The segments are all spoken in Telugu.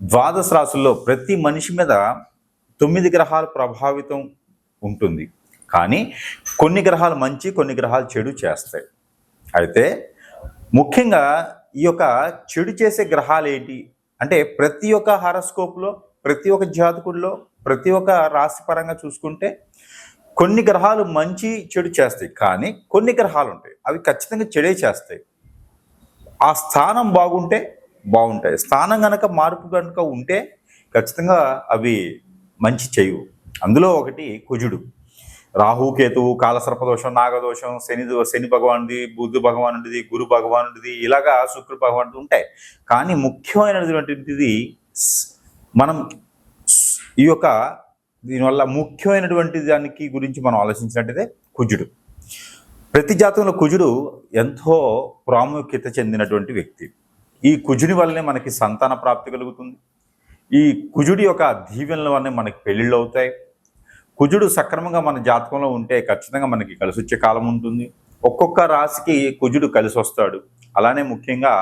ద్వాదశ రాశుల్లో ప్రతి మనిషి మీద తొమ్మిది గ్రహాలు ప్రభావితం ఉంటుంది. కానీ కొన్ని గ్రహాలు మంచి కొన్ని గ్రహాలు చెడు చేస్తాయి. అయితే ముఖ్యంగా ఈ యొక్క చెడు చేసే గ్రహాలు ఏంటి? అంటే ప్రతి ఒక్క హారస్కోప్లో ప్రతి ఒక్క జాతకుల్లో ప్రతి ఒక్క రాశి పరంగా చూసుకుంటే కొన్ని గ్రహాలు మంచి చెడు చేస్తాయి. కానీ కొన్ని గ్రహాలు ఉంటాయి. అవి ఖచ్చితంగా చెడే చేస్తాయి. ఆ స్థానం బాగుంటే బాగుంటాయి. స్థానం కనుక మార్పు కనుక ఉంటే ఖచ్చితంగా అవి మంచి చేయవు. అందులో ఒకటి కుజుడు. రాహు కేతువు కాలసర్పదోషం నాగదోషం శని దో- శని భగవానుడిది బుద్ధు భగవానుడిది గురు భగవానుడిది ఇలాగా శుక్ర భగవానుడు ఉంటాయి. కానీ ముఖ్యమైనటువంటిది మనం ఈ యొక్క దీనివల్ల ముఖ్యమైనటువంటి దానికి గురించి మనం ఆలోచించినట్టయితే కుజుడు. ప్రతి జాతంలో కుజుడు ఎంతో ప్రాముఖ్యత చెందినటువంటి వ్యక్తి. ఈ కుజుని వల్లనే మనకి సంతాన ప్రాప్తి కలుగుతుంది. ఈ కుజుడి యొక్క దీవెనల వల్లనే మనకి పెళ్ళిళ్ళు అవుతాయి. కుజుడు సక్రమంగా మన జాతకంలో ఉంటే ఖచ్చితంగా మనకి కలిసి వచ్చే కాలం ఉంటుంది. ఒక్కొక్క రాశికి కుజుడు కలిసి వస్తాడు. అలానే ముఖ్యంగా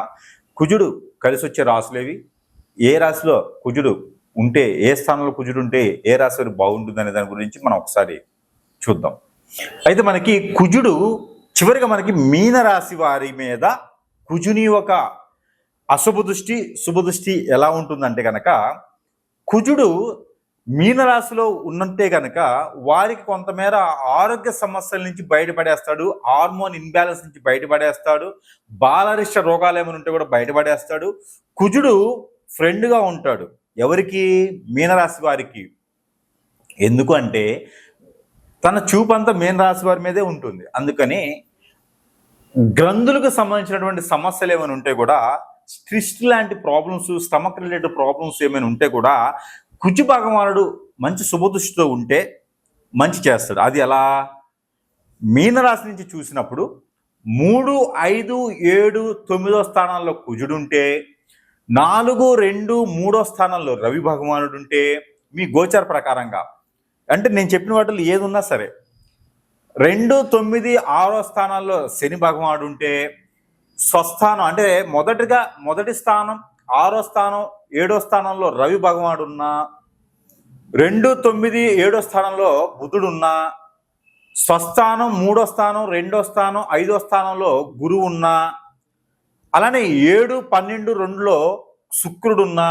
కుజుడు కలిసి వచ్చే రాశులేవి ఏ రాశిలో కుజుడు ఉంటే ఏ స్థానంలో కుజుడు ఉంటే ఏ రాశి బాగుంటుంది అనే దాని గురించి మనం ఒకసారి చూద్దాం. అయితే మనకి కుజుడు చివరిగా మనకి మీన రాశి వారి మీద కుజుని ఒక అశుభ దృష్టి శుభ దృష్టి ఎలా ఉంటుందంటే కనుక కుజుడు మీనరాశిలో ఉన్నంతే కనుక వారికి కొంతమేర ఆరోగ్య సమస్యల నుంచి బయటపడేస్తాడు హార్మోన్ ఇన్బ్యాలెన్స్ నుంచి బయటపడేస్తాడు బాలరిష్ట రోగాలు ఏమైనా ఉంటే కూడా బయటపడేస్తాడు. కుజుడు ఫ్రెండ్గా ఉంటాడు. ఎవరికి? మీనరాశి వారికి. ఎందుకు అంటే తన చూపంతా మీనరాశి వారి మీదే ఉంటుంది. అందుకని గ్రంథులకు సంబంధించినటువంటి సమస్యలు ఏమైనా ఉంటే కూడా స్ట్రిస్ట్ లాంటి ప్రాబ్లమ్స్ స్టమక్ రిలేటెడ్ ప్రాబ్లమ్స్ ఏమైనా ఉంటే కూడా కుజు భగవానుడు మంచి శుభదృష్టితో ఉంటే మంచి చేస్తాడు. అది ఎలా? మీనరాశి నుంచి చూసినప్పుడు మూడు ఐదు ఏడు తొమ్మిదో స్థానాల్లో కుజుడుంటే నాలుగు రెండు మూడో స్థానంలో రవి భగవానుడు ఉంటే మీ గోచర ప్రకారంగా అంటే నేను చెప్పిన వాటిలో ఏది ఉన్నా సరే రెండు తొమ్మిది ఆరో స్థానాల్లో శని భగవానుడు ఉంటే స్వస్థానం అంటే మొదటిగా మొదటి స్థానం ఆరో స్థానం ఏడో స్థానంలో రవి భగవానుడు ఉన్నా రెండు తొమ్మిది ఏడో స్థానంలో బుధుడు ఉన్నా స్వస్థానం మూడో స్థానం రెండో స్థానం ఐదో స్థానంలో గురువు ఉన్నా అలానే ఏడు పన్నెండు రెండులో శుక్రుడున్నా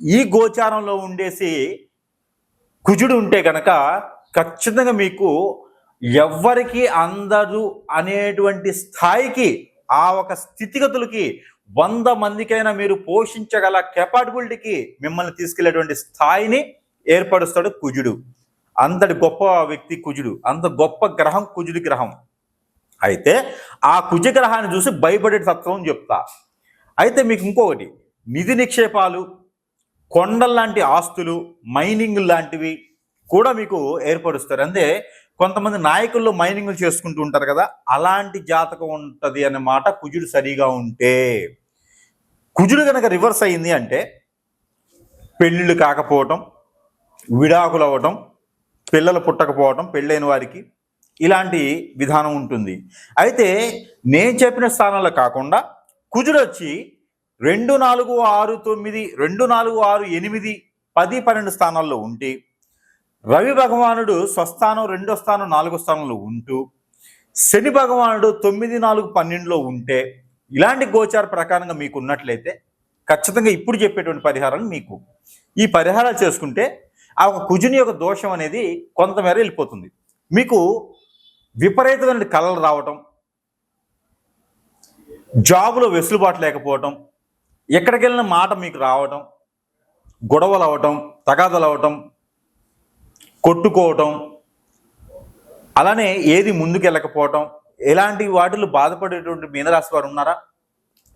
ఈ గోచారంలో ఉండేసి కుజుడు ఉంటే కనుక ఖచ్చితంగా మీకు ఎవ్వరికి అందరు అనేటువంటి స్థాయికి ఆ ఒక స్థితిగతులకి వంద మందికైనా మీరు పోషించగల కెపాబిలిటీకి మిమ్మల్ని తీసుకెళ్ళేటువంటి స్థాయిని ఏర్పరుస్తాడు కుజుడు. అంతటి గొప్ప వ్యక్తి కుజుడు. అంత గొప్ప గ్రహం కుజుడి గ్రహం. అయితే ఆ కుజ గ్రహాన్ని చూసి భయపడే తత్వం చెప్తా. అయితే మీకు ఇంకొకటి. నిధి నిక్షేపాలు కొండల్లాంటి ఆస్తులు మైనింగ్ లాంటివి కూడా మీకు ఏర్పరుస్తారు. అంటే కొంతమంది నాయకుల్లో మైనింగ్లు చేసుకుంటూ ఉంటారు కదా అలాంటి జాతకం ఉంటుంది అన్నమాట కుజుడు సరిగా ఉంటే కుజుడు కనుక రివర్స్ అయింది అంటే పెళ్ళిళ్ళు కాకపోవటం విడాకులు అవ్వటం పిల్లలు పుట్టకపోవటం పెళ్ళైన వారికి ఇలాంటి విధానం ఉంటుంది. అయితే నేను చెప్పిన స్థానాల్లో కాకుండా కుజుడు వచ్చి రెండు నాలుగు ఆరు తొమ్మిది రెండు నాలుగు ఆరు ఎనిమిది పది పన్నెండు స్థానాల్లో ఉంటే రవి భగవానుడు స్వస్థానం రెండో స్థానం నాలుగో స్థానంలో ఉంటూ శని భగవానుడు తొమ్మిది నాలుగు పన్నెండులో ఉంటే ఇలాంటి గోచార ప్రకారంగా మీకు ఉన్నట్లయితే ఖచ్చితంగా ఇప్పుడు చెప్పేటువంటి పరిహారాలు మీకు. ఈ పరిహారాలు చేసుకుంటే ఆ ఒక కుజుని యొక్క దోషం అనేది కొంతమేర వెళ్ళిపోతుంది. మీకు విపరీతమైన కళలు రావటం జాబులో వెసులుబాటు లేకపోవటం ఎక్కడికి వెళ్ళిన మాట మీకు రావటం గొడవలు అవటం తగాదలు అవటం కొట్టుకోవటం అలానే ఏది ముందుకెళ్ళకపోవటం ఇలాంటి ఎలాంటి వాటిలో బాధపడేటువంటి మీనరాశి వారు ఉన్నారా?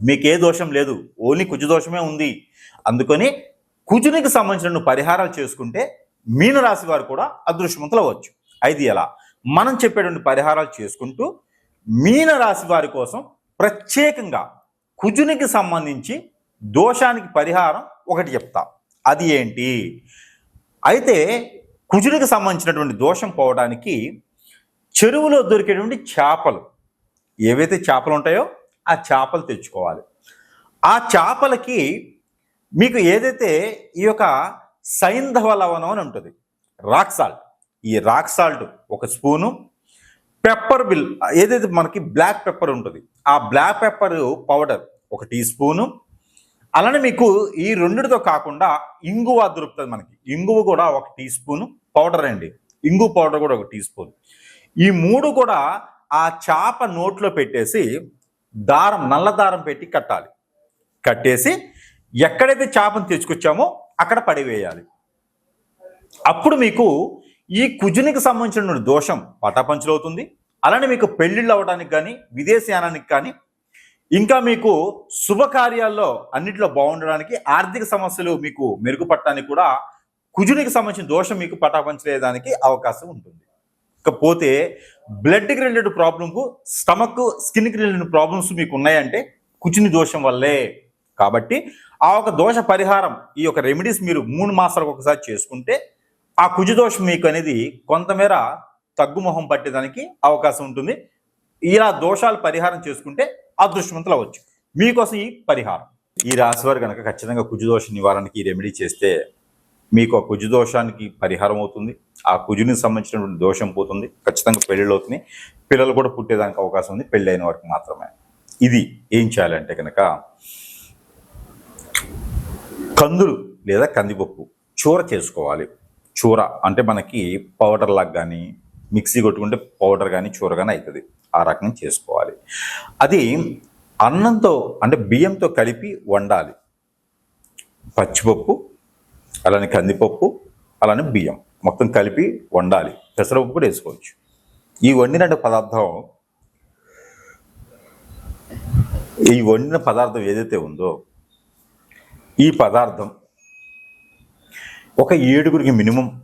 మీకు ఏ దోషం లేదు ఓన్లీ కుజు దోషమే ఉంది. అందుకని కుజునికి సంబంధించిన పరిహారాలు చేసుకుంటే మీనరాశి వారు కూడా అదృష్టవంతులు అవ్వచ్చు. అయితే ఎలా మనం చెప్పేటువంటి పరిహారాలు చేసుకుంటూ మీనరాశి వారి కోసం ప్రత్యేకంగా కుజునికి సంబంధించి దోషానికి పరిహారం ఒకటి చెప్తా. అది ఏంటి? అయితే కుజులకు సంబంధించినటువంటి దోషం పోవడానికి చెరువులో దొరికేటువంటి చేపలు. ఏవైతే చేపలు ఉంటాయో ఆ చేపలు తెచ్చుకోవాలి. ఆ చేపలకి మీకు ఏదైతే ఈ యొక్క సైంధవ లవణం అని ఉంటుంది రాక్ సాల్ట్. ఈ రాక్ సాల్ట్ ఒక స్పూను పెప్పర్ బిల్ ఏదైతే మనకి బ్లాక్ పెప్పర్ ఉంటుంది ఆ బ్లాక్ పెప్పర్ పౌడర్ ఒక టీ స్పూను. అలానే మీకు ఈ రెండిటితో కాకుండా ఇంగువ దొరుకుతుంది మనకి. ఇంగువ కూడా ఒక టీ స్పూన్. పౌడర్ అండి. ఇంగు పౌడర్ కూడా ఒక టీ స్పూన్ ఈ మూడు కూడా ఆ చేప నోట్లో పెట్టేసి దారం నల్ల దారం పెట్టి కట్టాలి. కట్టేసి ఎక్కడైతే చేపను తెచ్చుకొచ్చామో అక్కడ పడివేయాలి. అప్పుడు మీకు ఈ కుజునికి సంబంధించిన దోషం పటాపంచులవుతుంది అలానే మీకు పెళ్ళిళ్ళు అవ్వడానికి కానీ విదేశయానానికి కానీ ఇంకా మీకు శుభకార్యాల్లో అన్నిట్లో బాగుండడానికి ఆర్థిక సమస్యలు మీకు మెరుగుపడటానికి కూడా కుజునికి సంబంధించిన దోషం మీకు పటాపంచలేదానికి అవకాశం ఉంటుంది. ఇకపోతే బ్లడ్కి రిలేటెడ్ ప్రాబ్లంకు స్టమక్ స్కిన్కి రిలేటెడ్ ప్రాబ్లమ్స్ మీకు ఉన్నాయంటే కుజుని దోషం వల్లే. కాబట్టి ఆ ఒక దోష పరిహారం ఈ యొక్క రెమెడీస్ మీరు మూడు మాసాలకు ఒకసారి చేసుకుంటే ఆ కుజు దోషం మీకు అనేది కొంతమేర తగ్గుమొహం పట్టేదానికి అవకాశం ఉంటుంది. ఇలా దోషాలు పరిహారం చేసుకుంటే అదృష్టవంతులు అవ్వచ్చు. మీకోసం ఈ పరిహారం. ఈ రాశి వారు కనుక ఖచ్చితంగా కుజు దోష నివారణకి ఈ రెమెడీ చేస్తే మీకు ఆ కుజు దోషానికి పరిహారం అవుతుంది. ఆ కుజునికి సంబంధించినటువంటి దోషం పోతుంది. ఖచ్చితంగా పెళ్ళిళ్ళు అవుతున్నాయి. పిల్లలు కూడా పుట్టేదానికి అవకాశం ఉంది. పెళ్ళి అయిన వారికి మాత్రమే. ఇది ఏం చేయాలంటే కనుక కందులు లేదా కందిపప్పు చూర చేసుకోవాలి. చూర అంటే మనకి పౌడర్ లాగా కానీ మిక్సీ కొట్టుకుంటే పౌడర్ కానీ చూర కానీ అవుతుంది ఆ రకంగా చేసుకోవాలి. అది అన్నంతో అంటే బియ్యంతో కలిపి వండాలి. పచ్చిపప్పు అలానే కందిపప్పు అలానే బియ్యం. మొత్తం కలిపి వండాలి. పెసరపప్పు కూడా వేసుకోవచ్చు. ఈ వండిన పదార్థం ఈ వండిన పదార్థం ఏదైతే ఉందో ఈ పదార్థం ఒక ఏడుగురికి మినిమం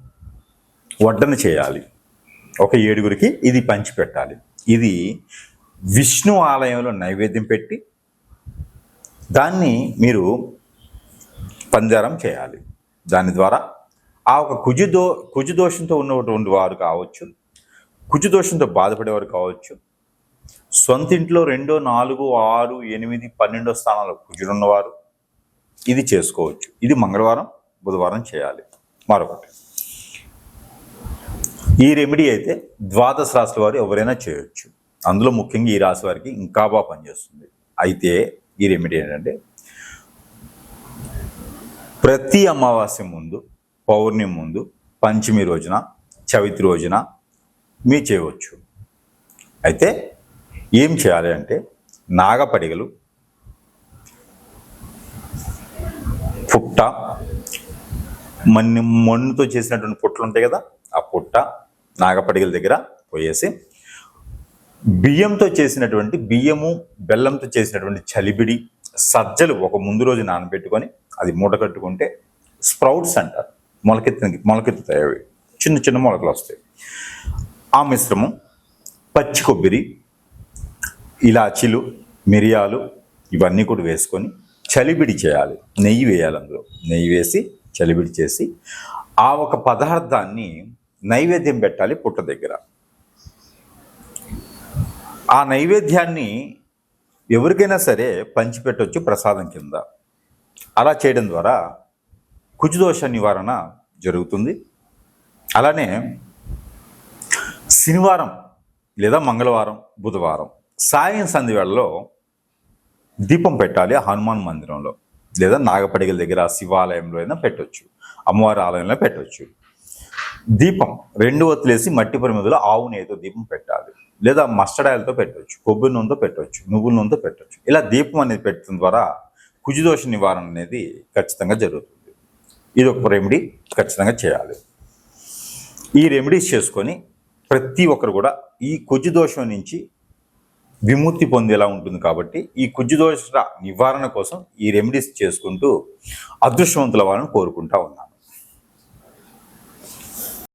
వడ్డన చేయాలి. ఒక ఏడుగురికి ఇది పంచిపెట్టాలి. ఇది విష్ణు ఆలయంలో నైవేద్యం పెట్టి దాన్ని మీరు పంజారం చేయాలి. దాని ద్వారా ఆ ఒక కుజుదో కుజుదోషంతో ఉన్నటువంటి వారు కావచ్చు కుజుదోషంతో బాధపడేవారు కావచ్చు సొంత ఇంట్లో రెండో నాలుగు ఆరు ఎనిమిది పన్నెండో స్థానాల్లో కుజుడున్నవారు ఇది చేసుకోవచ్చు. ఇది మంగళవారం బుధవారం చేయాలి. మరొకటి. ఈ రెమెడీ అయితే ద్వాదశ రాశుల వారు ఎవరైనా చేయొచ్చు. అందులో ముఖ్యంగా ఈ రాశి వారికి ఇంకా బాగా పనిచేస్తుంది. అయితే ఈ రెమెడీ ఏంటంటే ప్రతి అమావాస్య ముందు పౌర్ణమి ముందు పంచమి రోజున చవితి రోజున మీ చేయవచ్చు. అయితే ఏం చేయాలి అంటే నాగపడిగలు పుట్ట మన్ని మన్నుతో చేసినటువంటి పుట్టలు ఉంటాయి కదా ఆ పుట్ట నాగపడిగల దగ్గర పోయేసి బియ్యంతో చేసినటువంటి బియ్యము బెల్లంతో చేసినటువంటి చలిబిడి సజ్జలు ఒక ముందు రోజు నానబెట్టుకొని అది మూట కట్టుకుంటే స్ప్రౌట్స్ అంటారు. మొలకెత్తిన మొలకెత్తుతాయి అవి. చిన్న చిన్న మొలకలు వస్తాయి. ఆ మిశ్రమం పచ్చి కొబ్బరి ఇలాచీలు మిరియాలు ఇవన్నీ కూడా వేసుకొని చలిబిడి చేయాలి. నెయ్యి వేయాలి అందులో. నెయ్యి వేసి చలిబిడి చేసి ఆ ఒక పదార్థాన్ని నైవేద్యం పెట్టాలి పుట్ట దగ్గర. ఆ నైవేద్యాన్ని ఎవరికైనా సరే పంచిపెట్టవచ్చు ప్రసాదం కింద. అలా చేయడం ద్వారా కుజదోష నివారణ జరుగుతుంది. అలానే శనివారం లేదా మంగళవారం బుధవారం సాయం సంధి వేళలో దీపం పెట్టాలి హనుమాన్ మందిరంలో. లేదా నాగపడిగల దగ్గర శివాలయంలో అయినా పెట్టవచ్చు అమ్మవారి ఆలయంలో పెట్టవచ్చు దీపం రెండు వత్తులేసి మట్టి పరిమిదిలో ఆవు నెయ్యితో దీపం పెట్టాలి. లేదా మస్టర్డ్ ఆయిల్తో పెట్టవచ్చు కొబ్బరి నూనెతో పెట్టవచ్చు నువ్వుల నూనెతో పెట్టవచ్చు ఇలా దీపం అనేది పెట్టడం ద్వారా కుజిదోష నివారణ అనేది ఖచ్చితంగా జరుగుతుంది. ఇది ఒక రెమెడీ ఖచ్చితంగా చేయాలి. ఈ రెమెడీస్ చేసుకొని ప్రతి ఒక్కరు కూడా ఈ కుజిదోషం నుంచి విముక్తి పొందేలా ఉంటుంది కాబట్టి ఈ కుజు దోష నివారణ కోసం ఈ రెమెడీస్ చేసుకుంటూ అదృష్టవంతుల వాళ్ళని కోరుకుంటా ఉన్నాను